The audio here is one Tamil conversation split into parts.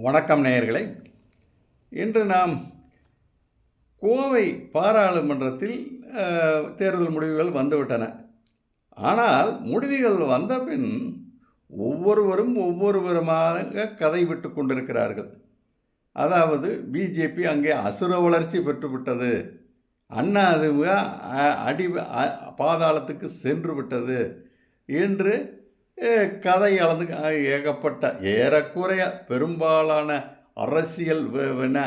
வணக்கம் நேயர்களே. இன்று நாம் கோவை பாராளுமன்றத்தில் தேர்தல் முடிவுகள் வந்துவிட்டன. ஆனால் முடிவுகள் வந்த பின் ஒவ்வொருவரும் ஒவ்வொரு விதமாக கதை விட்டு கொண்டிருக்கிறார்கள். அதாவது பிஜேபி அங்கே அசுர வளர்ச்சி பெற்றுவிட்டது. அண்ணா அது அடி அ- பாதாளத்துக்கு சென்று விட்டது என்று கதை அளந்து ஏகப்பட்ட ஏறக்குறைய பெரும்பாலான அரசியல் என்ன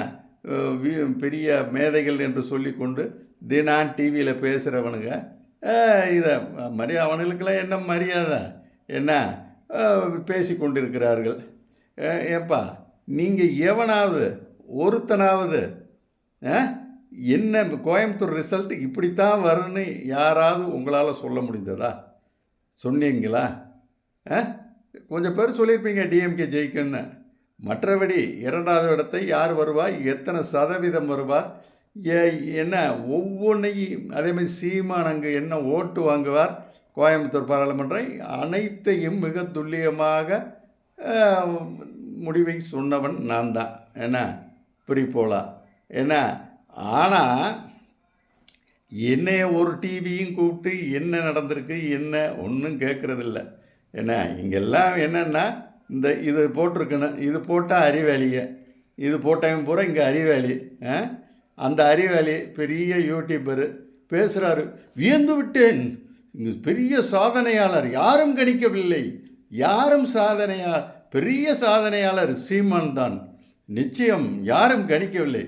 பெரிய மேதைகள் என்று சொல்லிக்கொண்டு தினான் டிவியில் பேசுகிறவனுங்க இதை மரிய அவனுங்களுக்கெல்லாம் என்ன மரியாதை? என்ன பேசி கொண்டிருக்கிறார்கள் ஏப்பா நீங்கள் எவனாவது ஒருத்தனாவது என்ன கோயம்புத்தூர் ரிசல்ட் இப்படித்தான் வரும்னு யாராவது உங்களால் சொல்ல முடிந்ததா? சொன்னீங்களா? கொஞ்சம் பேர் சொல்லியிருப்பீங்க டிஎம்கே ஜெயிக்குன்னு. மற்றபடி இரண்டாவது இடத்தை யார் வருவார் எத்தனை சதவீதம் வருவார் ஏ என்ன ஒவ்வொன்றையும் அதேமாதிரி சீமான் அங்கே என்ன ஓட்டு வாங்குவார்? கோயம்புத்தூர் பாராளுமன்றம் அனைத்தையும் மிக துல்லியமாக முடிவை சொன்னவன் நான் தான். என்ன? பிரிப்போலா என்ன? ஆனால் என்னைய ஒரு டிவியும் கூப்பிட்டு என்ன நடந்திருக்கு என்ன ஒன்றும் கேட்குறதில்ல என்ன இங்கெல்லாம் என்னென்னா இந்த இது போட்டிருக்கணும் இது போட்டால் அறிவாளியை இது போட்டவன் பூரா இங்கே அறிவாளி. ஆ? அந்த அறிவாளி பெரிய யூடியூபரு பேசுகிறாரு வியந்து விட்டேன். இங்கே பெரிய சாதனையாளர் யாரும் கணிக்கவில்லை. யாரும் சாதனையாளர் பெரிய சாதனையாளர் சீமான் தான். நிச்சயம் யாரும் கணிக்கவில்லை.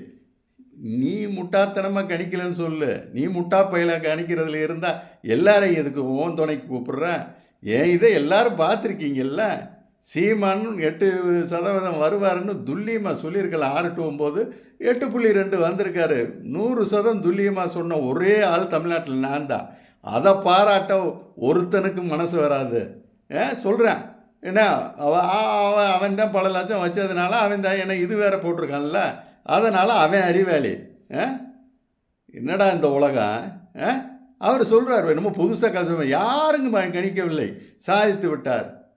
நீ முட்டாத்தனமாக கணிக்கலன்னு சொல்லு. நீ முட்டா பயில கணிக்கிறதுல இருந்தால் எல்லாரையும் எதுக்கு ஓன் துணைக்கு கூப்பிட்றேன் ஏன் இதை எல்லாரும் பார்த்துருக்கீங்கல்ல? சீமான் எட்டு சதவீதம் வருவாருன்னு துல்லியமாக சொல்லியிருக்கலாம் ஆறு டு ஒம்பது எட்டு புள்ளி ரெண்டு வந்திருக்காரு. நூறு சதம் துல்லியமாக சொன்ன ஒரே ஆள் தமிழ்நாட்டில் நான் தான். அதை பாராட்ட ஒருத்தனுக்கும் மனசு வராது. ஏ சொல்கிறேன் என்ன அவ அவன் அவன் தான் பல லட்சம் வச்சதுனால அவன் தான் என்ன இது வேற போட்டிருக்கான்ல. அதனால் அவன் அறிவாளி. ஆ? என்னடா இந்த உலகம்? ஆ? அவர் சொல்கிறார் நம்ம புதுசாக கசு யாருங்க கணிக்கவில்லை. சாதித்து விட்டார்.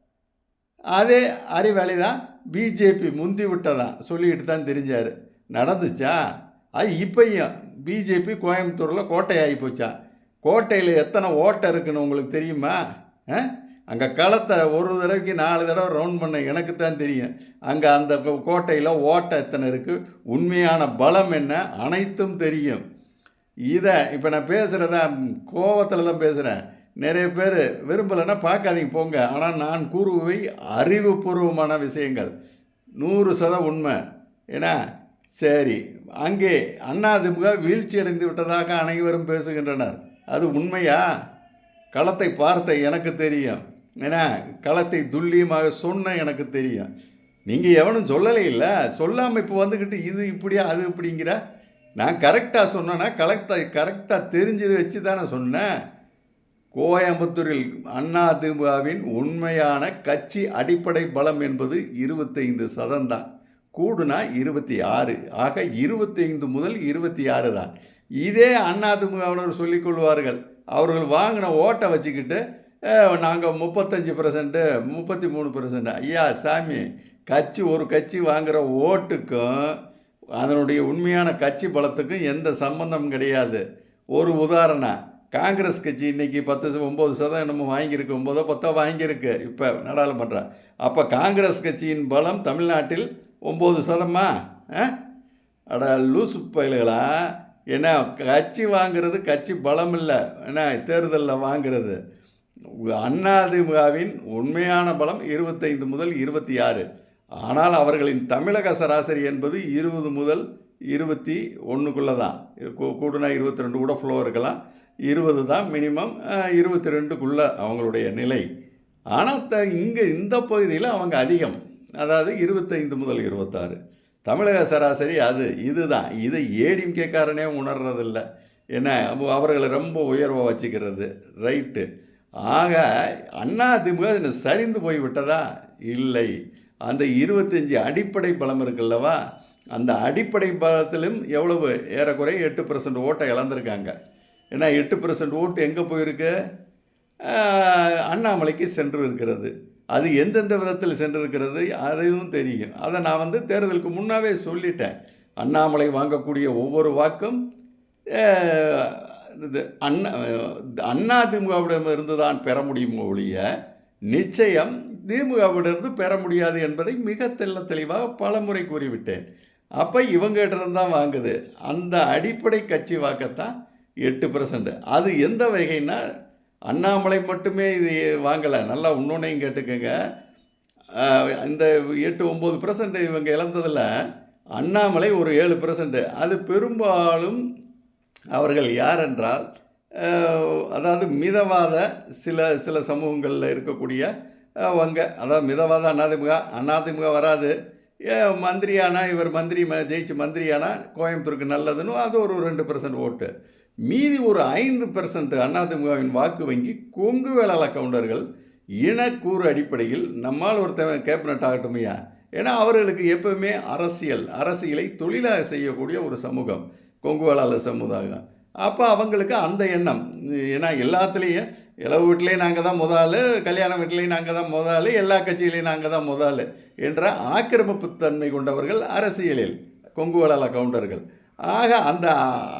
அதே அறிவாளி தான் பிஜேபி முந்தி விட்டதான். சொல்லிக்கிட்டு தான் தெரிஞ்சார். நடந்துச்சா? அது இப்பையும் பிஜேபி கோயம்புத்தூரில் கோட்டை போச்சா? கோட்டையில் எத்தனை ஓட்டை இருக்குன்னு உங்களுக்கு தெரியுமா? அங்கே களத்தை ஒரு தடவைக்கு நாலு தடவை ரவுண்ட் பண்ண எனக்கு தான் தெரியும். அங்கே அந்த கோ- கோட்டையில் ஓட்டை எத்தனை இருக்குது உண்மையான பலம் என்ன? அனைத்தும் தெரியும். இதை இப்போ நான் பேசுகிறதா கோவத்தில் தான் பேசுகிறேன் நிறைய பேர் விரும்பலைன்னா பார்க்காதீங்க போங்க. ஆனால் நான் கூறுவை அறிவுபூர்வமான விஷயங்கள். நூறு சதம் உண்மை. ஏன்னா சரி அங்கே அண்ணாதிமுக வீழ்ச்சி அடைந்து விட்டதாக அனைவரும் பேசுகின்றனர். அது உண்மையா? களத்தை பார்த்த எனக்கு தெரியும். ஏன்னா களத்தை துல்லியமாக சொன்ன எனக்கு தெரியும். நீங்கள் எவனும் சொல்லலை இல்லை சொல்லாமல் இப்போ வந்துக்கிட்டு இது இப்படியா அது இப்படிங்கிற நான் கரெக்டாக சொன்னேன்னா கரெக்டாக கரெக்டாக தெரிஞ்சதை வச்சு தானே சொன்னேன். கோயம்புத்தூரில் அதிமுகவின் உண்மையான கட்சி அடிப்படை பலம் என்பது இருபத்தைந்து சதம்தான் கூடுனா இருபத்தி ஆறு. ஆக இருபத்தைந்து முதல் இருபத்தி ஆறு தான். இதே அதிமுகவினர் சொல்லிக்கொள்வார்கள் அவர்கள் வாங்கின ஓட்டை வச்சுக்கிட்டு நாங்கள் முப்பத்தஞ்சு பர்சன்ட்டு முப்பத்தி மூணு பர்சன்ட் ஐயா சாமி கட்சி ஒரு கட்சி வாங்குகிற ஓட்டுக்கும் அதனுடைய உண்மையான கட்சி பலத்துக்கும் எந்த சம்பந்தம் கிடையாது. ஒரு உதாரணம் காங்கிரஸ் கட்சி இன்றைக்கி பத்து ஒம்பது சதம் என்னமோ வாங்கியிருக்கு ஒம்பதோ பத்தோ வாங்கியிருக்கு. இப்போ நாடாளுமன்றம் அப்போ காங்கிரஸ் கட்சியின் பலம் தமிழ்நாட்டில் ஒம்பது சதமா? ஆ? அட லூசு பயல்களா? ஏன்னா கட்சி வாங்குறது கட்சி பலம் இல்லை என்ன தேர்தலில் வாங்குறது. அண்ணாதிமுகவின் உண்மையான பலம் இருபத்தைந்து முதல் இருபத்தி ஆறு. ஆனால் அவர்களின் தமிழக சராசரி என்பது இருபது முதல் இருபத்தி ஒன்றுக்குள்ளே தான். கூ- கூடுனா இருபத்தி ரெண்டு கூட ஃப்ளோ இருக்கலாம். இருபது தான் மினிமம் இருபத்தி ரெண்டுக்குள்ளே அவங்களுடைய நிலை. ஆனால் த இங்கே இந்த பகுதியில் அவங்க அதிகம். அதாவது இருபத்தைந்து முதல் இருபத்தாறு. தமிழக சராசரி அது இதுதான் இதை ஏடிஎம்கேக்காரனே உணர்றதில்ல. என்ன அவர்களை ரொம்ப உயர்வாக வச்சுக்கிறது. ரைட்டு ஆக அதிமுக திமுக சரிந்து போய்விட்டதா இல்லை. அந்த இருபத்தஞ்சி அடிப்படை பலம் இருக்குல்லவா? அந்த அடிப்படை பலத்திலும் எவ்வளவு? ஏறக்குறைய எட்டு பர்சன்ட் ஓட்டை இழந்திருக்காங்க. ஏன்னா எட்டு பர்சன்ட் ஓட்டு எங்கே போயிருக்கு? அண்ணாமலைக்கு சென்று இருக்கிறது அது எந்தெந்த விதத்தில் சென்றிருக்கிறது? அதையும் தெரியும். அதை நான் வந்து தேர்தலுக்கு முன்னாவே சொல்லிட்டேன். அண்ணாமலை வாங்கக்கூடிய ஒவ்வொரு வாக்கும் இது அண்ணா அண்ணா திமுகவிடம் இருந்து தான் பெற முடியுமோ ஒழிய நிச்சயம் திமுகவிடமிருந்து பெற முடியாது என்பதை மிக தெல்ல தெளிவாக பலமுறை கூறிவிட்டேன். அப்போ இவங்ககிட்ட இருந்து தான் வாங்குது. அந்த அடிப்படை கட்சி வாக்கத்தான் எட்டு பர்சன்ட் அது எந்த வகைன்னா அண்ணாமலை மட்டுமே இது வாங்கலை. நல்லா இன்னொன்னையும் கேட்டுக்கோங்க. இந்த எட்டு ஒம்பது பர்சன்ட் இவங்க இழந்ததில் அண்ணாமலை ஒரு ஏழு பர்சன்ட் அது பெரும்பாலும் அவர்கள் யார் என்றால் அதாவது மிதவாத சில சில சமூகங்களில் இருக்கக்கூடிய அவங்க அதாவது மிதவாத அதிமுக அதிமுக வராது. ஏ, மந்திரியானா? இவர் மந்திரி ம- ஜெயிச்சு மந்திரியானா? கோயம்புத்தூருக்கு நல்லதுன்னு அது ஒரு ரெண்டு பர்சன்ட் ஓட்டு. மீதி ஒரு ஐந்து பெர்சன்ட் அதிமுகவின் வாக்கு வங்கி கொங்கு வேளாள கவுண்டர்கள் இனக்கூறு அடிப்படையில் நம்மால் ஒருத்தவன் கேபினட் ஆகட்டுமையா ஏன்னா அவர்களுக்கு எப்பவுமே அரசியல் அரசியலை தொழிலாக செய்யக்கூடிய ஒரு சமூகம் கொங்கு வேளாள சமுதாயம். அப்போ அவங்களுக்கு அந்த எண்ணம். ஏன்னா எல்லாத்துலேயும் இளவு வீட்லேயும் நாங்கள் தான் முதல் கல்யாண வீட்லேயும் நாங்கள் தான் முதல் எல்லா கட்சியிலையும் நாங்கள் தான் முதல் என்ற ஆக்கிரமிப்பு தன்மை கொண்டவர்கள் அரசியலில் கொங்கு கவுண்டர்கள். ஆக அந்த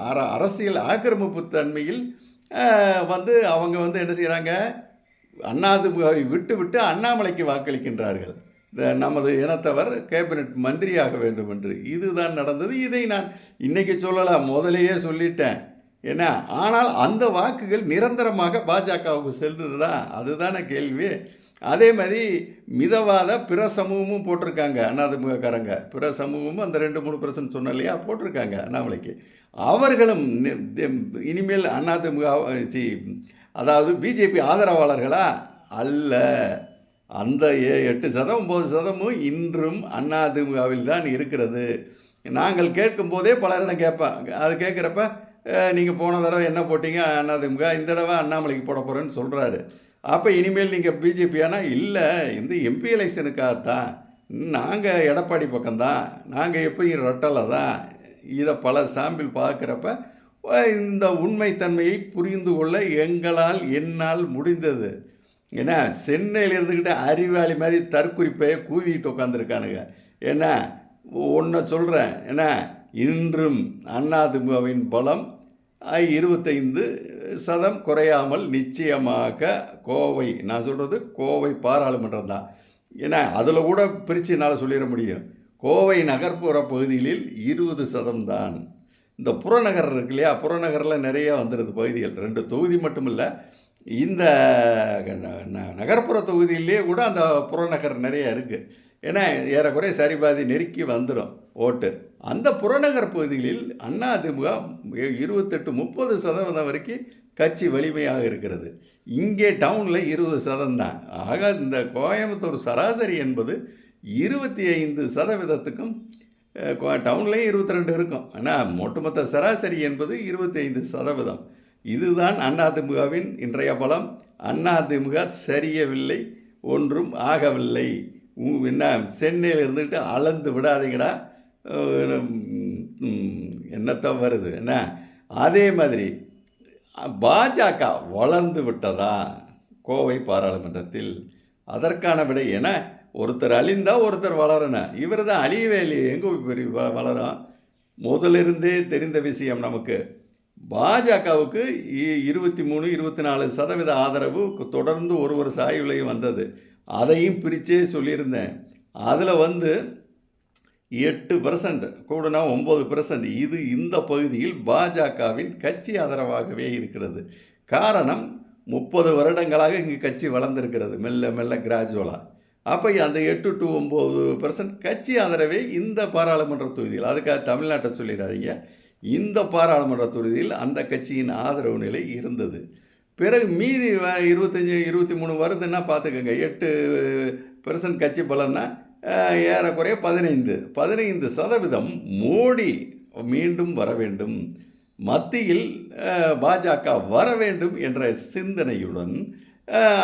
அர அரசியல் ஆக்கிரமிப்பு தன்மையில் வந்து அவங்க வந்து என்ன செய்கிறாங்க அண்ணாதிமுகவை விட்டு விட்டு அண்ணாமலைக்கு வாக்களிக்கின்றார்கள். இந்த நமது இனத்தவர் கேபினட் மந்திரியாக வேண்டும் என்று இதுதான் நடந்தது. இதை நான் இன்றைக்கி சொல்லலாம் முதலையே சொல்லிட்டேன். என்ன? ஆனால் அந்த வாக்குகள் நிரந்தரமாக பாஜகவுக்கு செல்றதா? அதுதானே கேள்வி. அதே மாதிரி மிதவாத பிற சமூகமும் போட்டிருக்காங்க அதிமுகக்காரங்க பிற சமூகமும் அந்த ரெண்டு மூணு பர்சன்ட் சொன்ன இல்லையா? போட்டிருக்காங்க அண்ணாமலைக்கு. அவர்களும் இனிமேல் அதிமுக சி அதாவது பிஜேபி ஆதரவாளர்களா? அல்ல. அந்த எட்டு சதம் ஒம்பது சதமும் இன்றும் அதிமுகவில் தான் இருக்கிறது. நாங்கள் கேட்கும்போதே பலரிடம் கேட்பேன் அது கேட்குறப்ப நீங்கள் போன தடவை என்ன போட்டீங்க? அண்ணாதிமுக இந்த தடவை அண்ணாமலைக்கு போட போகிறேன்னு சொல்கிறாரு அப்போ இனிமேல் நீங்கள் பிஜேபி ஆனால் இல்லை இந்த எம்பி எலெக்ஷனுக்காகத்தான். நாங்கள் எடப்பாடி பக்கம்தான். நாங்கள் எப்பயும் ரெட்டலை தான் இதை பல சாம்பிள் பார்க்குறப்ப இந்த உண்மைத்தன்மையை புரிந்து கொள்ள எங்களால் என்னால் முடிந்தது. ஏன்னா சென்னையில் இருந்துக்கிட்டு அறிவாளி மாதிரி தற்குறிப்பை கூவிட்டு உட்காந்துருக்கானுங்க என்ன ஒன்றை சொல்கிறேன் என்ன இன்றும் அதிமுகவின் பலம் இருபத்தைந்து சதம் குறையாமல் நிச்சயமாக கோவை நான் சொல்கிறது கோவை பாராளுமன்றம் தான். ஏன்னா அதில் கூட பிரித்து என்னால் சொல்லிட முடியும். கோவை நகர்ப்புற பகுதிகளில் இருபது சதம் தான். இந்த புறநகர் இருக்கு இல்லையா புறநகரில் நிறைய வந்துடுது பகுதிகள். ரெண்டு தொகுதி மட்டும் இல்லை இந்த ந- நகர்ப்புற தொகுதியிலே கூட அந்த புறநகர் நிறைய இருக்குது ஏன்னா ஏறக்குறைய சரிபாதி நெருக்கி வந்துடும் ஓட்டு. அந்த புறநகர் பகுதிகளில் அதிமுக இருபத்தெட்டு முப்பது சதவீதம் வரைக்கும் கட்சி வலிமையாக இருக்கிறது. இங்கே டவுனில் இருபது சதம் தான் ஆக இந்த கோயம்புத்தூர் சராசரி என்பது இருபத்தி ஐந்து சதவீதத்துக்கும் டவுன்லேயும் இருபத்தி ரெண்டு இருக்கும். ஆனால் ஒட்டுமொத்த சராசரி என்பது இருபத்தி ஐந்து சதவீதம். இதுதான் அதிமுகவின் இன்றைய பலம். அதிமுக சரியவில்லை ஒன்றும் ஆகவில்லை. உ- என்ன சென்னையில் இருந்துக்கிட்டு அளந்து விடாதீங்கடா. என்னத்தான் வருது. என்ன? அதே மாதிரி பாஜக வளர்ந்து விட்டதா? கோவை பாராளுமன்றத்தில் அதற்கான விடை என ஒருத்தர் அழிந்தால் ஒருத்தர் வளரணும் இவர் தான் அழியவே இல்லையே. எங்கே பெரிய வ- வளரும்? முதலிருந்தே தெரிந்த விஷயம் நமக்கு. பாஜகவுக்கு இருபத்தி மூணு இருபத்தி நாலு சதவீத ஆதரவு தொடர்ந்து ஒரு ஒரு சாய்வுலையும் வந்தது. அதையும் பிரித்தே சொல்லியிருந்தேன். அதில் வந்து எட்டு பெர்சன்ட் கூடனா ஒம்பது பெர்சன்ட் இது இந்த பகுதியில் பாஜகவின் கட்சி ஆதரவாகவே இருக்கிறது. காரணம் முப்பது வருடங்களாக இங்கு கட்சி வளர்ந்துருக்கிறது மெல்ல மெல்ல கிராஜுவலாக அப்போ அந்த எட்டு டு ஒம்பது பர்சன்ட் கட்சி ஆதரவே இந்த பாராளுமன்ற தொகுதியில் அதுக்காக தமிழ்நாட்டை சொல்லிடாதீங்க. இந்த பாராளுமன்ற தொகுதியில் அந்த கட்சியின் ஆதரவு நிலை இருந்தது. பிறகு மீதி இருபத்தஞ்சி இருபத்தி மூணு வருதுன்னா பார்த்துக்கோங்க எட்டு பெர்சன்ட் கட்சி பலன்னா ஏறக்குறைய பதினைந்து பதினைந்து சதவீதம் மோடி மீண்டும் வர வேண்டும் மத்தியில் பாஜக வர வேண்டும் என்ற சிந்தனையுடன்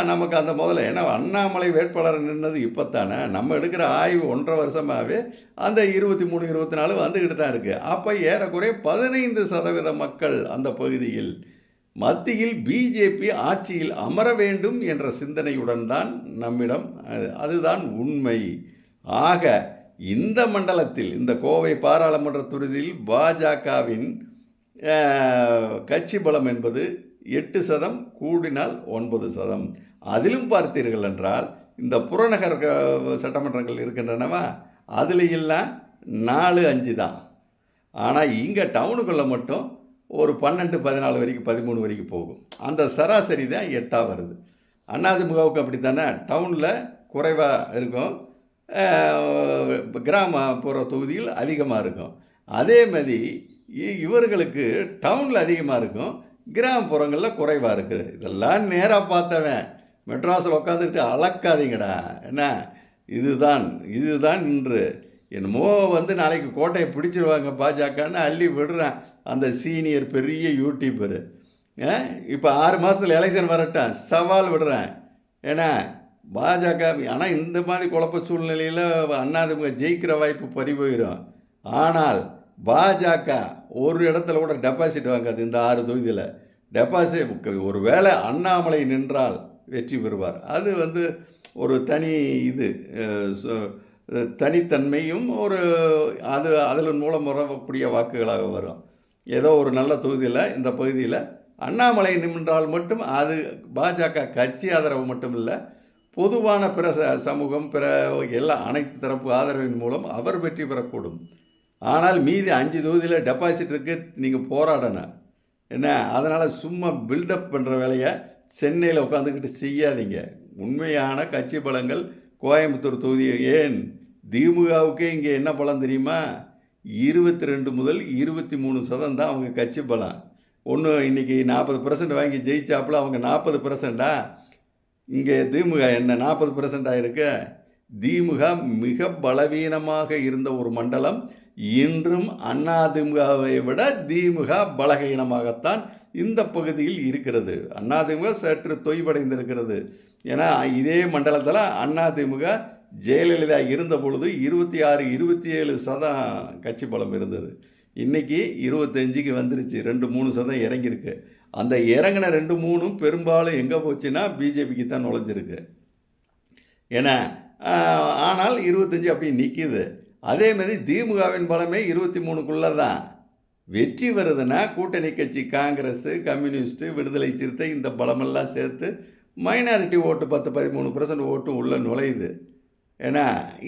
நமக்கு அந்த முதல்ல ஏன்னா அண்ணாமலை வேட்பாளர் நின்னது இப்போத்தானே நம்ம எடுக்கிற ஆய்வு ஒன்றரை வருஷமாகவே அந்த இருபத்தி மூணு இருபத்தி நாலு வந்துக்கிட்டு தான் இருக்குது அப்போ ஏறக்குறைய பதினைந்து சதவீத மக்கள் அந்த பகுதியில் மத்தியில் பிஜேபி ஆட்சியில் அமர வேண்டும் என்ற சிந்தனையுடன் தான் நம்மிடம் அதுதான் உண்மை. ஆக இந்த மண்டலத்தில் இந்த கோவை பாராளுமன்ற தொகுதியில் பாஜகவின் கட்சி பலம் என்பது எட்டு சதம் கூடினால் ஒன்பது சதம். அதிலும் பார்த்தீர்கள் என்றால் இந்த புறநகர் சட்டமன்றங்கள் இருக்கின்றனவா? அதில் எல்லாம் நாலு அஞ்சு தான். ஆனால் இங்கே டவுனுக்குள்ளே மட்டும் ஒரு பன்னெண்டு பதினாலு வரைக்கும் பதிமூணு வரைக்கும் போகும். அந்த சராசரி தான் எட்டாக வருது. அண்ணாதிமுகவுக்கு அப்படி தானே டவுனில் குறைவாக இருக்கும். கிராமப்புற தொகுதியில் அதிகமாக இருக்கும். அதே மாதிரி இ- இவர்களுக்கு டவுனில் அதிகமாக இருக்கும். கிராமப்புறங்களில் குறைவாக இருக்குது. இதெல்லாம் நேராக பார்த்தவன். மெட்ராஸில் உட்காந்துக்கிட்டு அளக்காதீங்கடா என்ன? இதுதான் இதுதான் இன்று. என்னமோ வந்து நாளைக்கு கோட்டையை பிடிச்சிருவாங்க பாஜகன்னு அள்ளி விடுறேன் அந்த சீனியர் பெரிய யூடியூபரு இப்போ ஆறு மாதத்தில் எலெக்ஷன் வரட்டேன் சவால் விடுறேன். ஏன்னா பாஜக ஆனால் இந்த மாதிரி குழப்ப சூழ்நிலையில் அண்ணாதிமுக ஜெயிக்கிற வாய்ப்பு பறி போயிடும் ஆனால் பாஜக ஒரு இடத்துல கூட டெபாசிட் வாங்காது இந்த ஆறு தொகுதியில். டெபாசிட் ஒரு வேளை அண்ணாமலை நின்றால் வெற்றி பெறுவார். அது வந்து ஒரு தனி இது சு- தனித்தன்மையும் ஒரு அது அதன் மூலம் வரக்கூடிய வாக்குகளாக வரும். ஏதோ ஒரு நல்ல தொகுதியில் இந்த பகுதியில் அண்ணாமலை நின்றால் மட்டும் அது பாஜக கட்சி ஆதரவு மட்டும் இல்லை பொதுவான பிற ச- சமூகம் பிற எல்லா அனைத்து தரப்பு ஆதரவின் மூலம் அவர் வெற்றி பெறக்கூடும். ஆனால் மீதி அஞ்சு தொகுதியில் டெபாசிட்டுக்கு நீங்கள் போராடணும். என்ன? அதனால் சும்மா பில்டப் பண்ணுற வேலையை சென்னையில் உட்காந்துக்கிட்டு செய்யாதீங்க. உண்மையான கட்சி பலங்கள் கோயம்புத்தூர் தொகுதி. ஏன்? திமுகவுக்கே இங்கே என்ன பலம் தெரியுமா? இருபத்தி ரெண்டு முதல் இருபத்தி மூணு சதம் தான் அவங்க கட்சி பலம். ஒன்று இன்றைக்கி நாற்பது பர்சன்ட் வாங்கி ஜெயிச்சாப்புல அவங்க நாற்பது பர்சண்ட்டா இங்கே திமுக என்ன நாற்பது பர்சன்ட் ஆகிருக்கு திமுக மிக பலவீனமாக இருந்த ஒரு மண்டலம். இன்றும் அதிமுகவை விட திமுக பலகீனமாகத்தான் இந்த பகுதியில் இருக்கிறது. அதிமுக சற்று தொய்வடைந்திருக்கிறது. ஏன்னா இதே மண்டலத்தில் அதிமுக ஜெயலலிதா இருந்த பொழுது இருபத்தி ஆறு இருபத்தி ஏழு சதம் கட்சி பலம் இருந்தது. இன்றைக்கி இருபத்தஞ்சிக்கு வந்துருச்சு. ரெண்டு மூணு சதம் இறங்கியிருக்கு. அந்த இறங்கின ரெண்டு மூணும் பெரும்பாலும் எங்கே போச்சுன்னா பிஜேபிக்கு தான் நுழைஞ்சிருக்கு. ஏன்னா ஆனால் இருபத்தஞ்சி அப்படி நிற்கிது அதேமாதிரி திமுகவின் பலமே இருபத்தி மூணுக்குள்ளே தான் வெற்றி வருதுன்னா கூட்டணி கட்சி காங்கிரஸ் கம்யூனிஸ்ட்டு விடுதலை சிறுத்தை இந்த பலமெல்லாம் சேர்த்து மைனாரிட்டி ஓட்டு பத்து பதிமூணு பர்சன்ட் ஓட்டு உள்ளே நுழையுது. ஏன்னா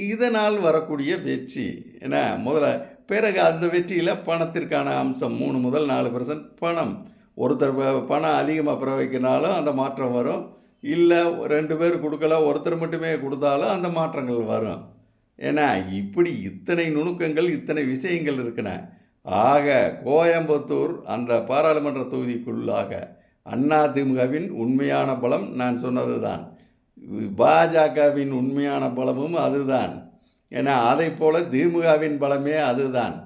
இதனால் வரக்கூடிய வெற்றி. ஏன்னா முதல்ல பிறகு அந்த வெற்றியில் பணத்திற்கான அம்சம் மூணு முதல் நாலு பர்சன்ட் பணம். ஒருத்தர் பணம் அதிகமாக பிற வைக்கினாலும் அந்த மாற்றம் வரும். இல்லை ரெண்டு பேர் கொடுக்கல ஒருத்தர் மட்டுமே கொடுத்தாலும் அந்த மாற்றங்கள் வரும். ஏன்னா இப்படி இத்தனை நுணுக்கங்கள் இத்தனை விஷயங்கள் இருக்குன. ஆக கோயம்புத்தூர் அந்த பாராளுமன்ற தொகுதிக்குள்ளாக அதிமுகவின் உண்மையான பலம் நான் சொன்னது தான் பாஜகவின் உண்மையான பலமும் அதுதான். ஏன்னா அதை போல திமுகவின் பலமே அதுதான்.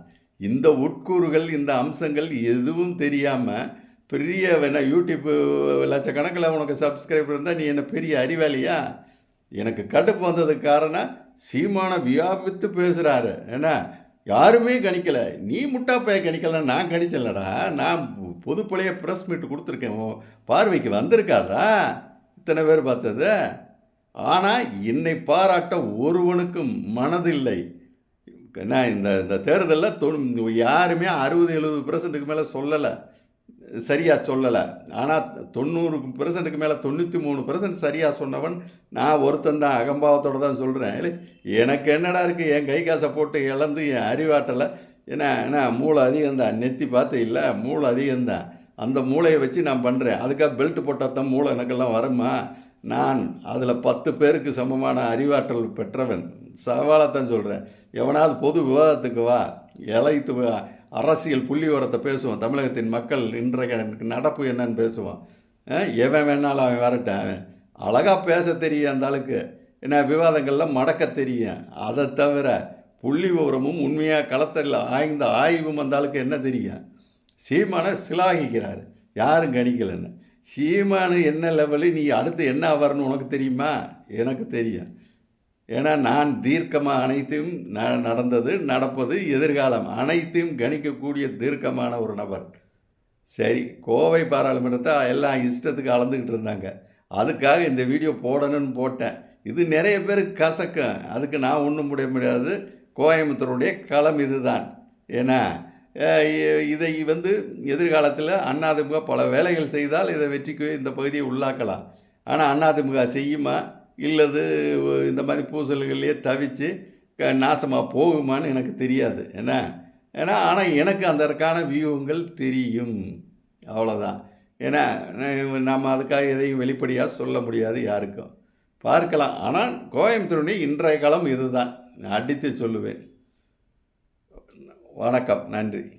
இந்த உட்கூறுகள் இந்த அம்சங்கள் எதுவும் தெரியாமல் பெரிய வேணா யூடியூப்பு லட்சக்கணக்கில் உனக்கு சப்ஸ்கிரைபர் இருந்தால் நீ என்ன பெரிய அறிவாளியா? எனக்கு கடுப்பு வந்ததுக்கு காரணம் சீமான வியாபித்து பேசுகிறாரு ஏன்னா யாருமே கணிக்கலை. நீ முட்டா பைய நான் கணிச்சலடா நான் பொதுப்பழைய ப்ரெஸ் மீட் கொடுத்துருக்கேன். பார்வைக்கு வந்திருக்காதா? இத்தனை பேர் பார்த்தது. ஆனால் என்னை பாராட்ட ஒருவனுக்கும் மனதில்லை. நான் இந்த இந்த தேர்தலில் தொ யாருமே அறுபது எழுபது பர்சன்ட்டுக்கு மேலே சொல்லலை. சரியாக சொல்லலை. ஆனால் தொண்ணூறு பெர்சன்ட்டுக்கு மேலே தொண்ணூற்றி மூணு பெர்சன்ட் சரியாக சொன்னவன் நான் ஒருத்தன் தான். அகம்பாவத்தோடு தான் சொல்கிறேன் இல்லை எனக்கு என்னடா இருக்குது என் கை காசை போட்டு இழந்து என் அறிவாற்றலை. ஏன்னா என்ன மூளை அதிகம்தான் நெத்தி பார்த்து இல்லை மூளை அதிகம்தான் அந்த மூளையை வச்சு நான் பண்ணுறேன் அதுக்காக பெல்ட் போட்டால் தான் மூளை எனக்கெல்லாம் வருமா? நான் அதில் பத்து பேருக்கு சமமான அறிவாற்றல் பெற்றவன். சவாலை தான் சொல்கிறேன் எவனாவது பொது விவாதத்துக்கு வா. இலைத்து வா. அரசியல் புள்ளிவரத்தை பேசுவான். தமிழகத்தின் மக்கள் இன்றைய நடப்பு என்னன்னு பேசுவான். எவன் வேணாலும் அவன் வரட்டான் அவன் அழகாக பேச தெரியும் அந்த ஆளுக்கு. என்ன விவாதங்களில் மடக்க தெரியும். அதை தவிர புள்ளி விவரமும் உண்மையாக களத்தில் ஆய்ந்த ஆய்வும் அந்த ஆளுக்கு என்ன தெரியும்? சீமானை சிலாகிக்கிறார். யாரும் கணிக்கலைன்னு. சீமானு என்ன லெவலு நீ அடுத்து என்ன வரணும் உனக்கு தெரியுமா? எனக்கு தெரியும். ஏன்னா நான் தீர்க்கமாக அனைத்தையும் ந நடந்தது நடப்பது எதிர்காலம் அனைத்தையும் கணிக்கக்கூடிய தீர்க்கமான ஒரு நபர். சரி கோவை பாராளுமன்றத்தை எல்லாம் இஷ்டத்துக்கு அளந்துக்கிட்டு இருந்தாங்க. அதுக்காக இந்த வீடியோ போடணும்னு போட்டேன். இது நிறைய பேருக்கு கசக்கும். அதுக்கு நான் ஒன்றும் முடிய முடியாது. கோயம்புத்தூருடைய களம் இதுதான். ஏன்னா இதை வந்து எதிர்காலத்தில் அண்ணாதிமுக பல வேலைகள் செய்தால் இதை வெற்றிக்கு இந்த பகுதியை உள்ளாக்கலாம். ஆனால் அண்ணாதிமுக செய்யுமா? இல்லது இந்த மாதிரி பூசல்கள்லையே தவித்து க- போகுமான்னு எனக்கு தெரியாது. என்ன? ஏன்னா ஆனால் எனக்கு அதற்கான வியூகங்கள் தெரியும். அவ்வளோதான் ஏன்னா நம்ம அதுக்காக எதையும் வெளிப்படையாக சொல்ல முடியாது யாருக்கும். பார்க்கலாம். ஆனால் கோயம்புத்தூருடைய இன்றைய காலம் இதுதான். நான் அடித்து சொல்லுவேன். வணக்கம். நன்றி.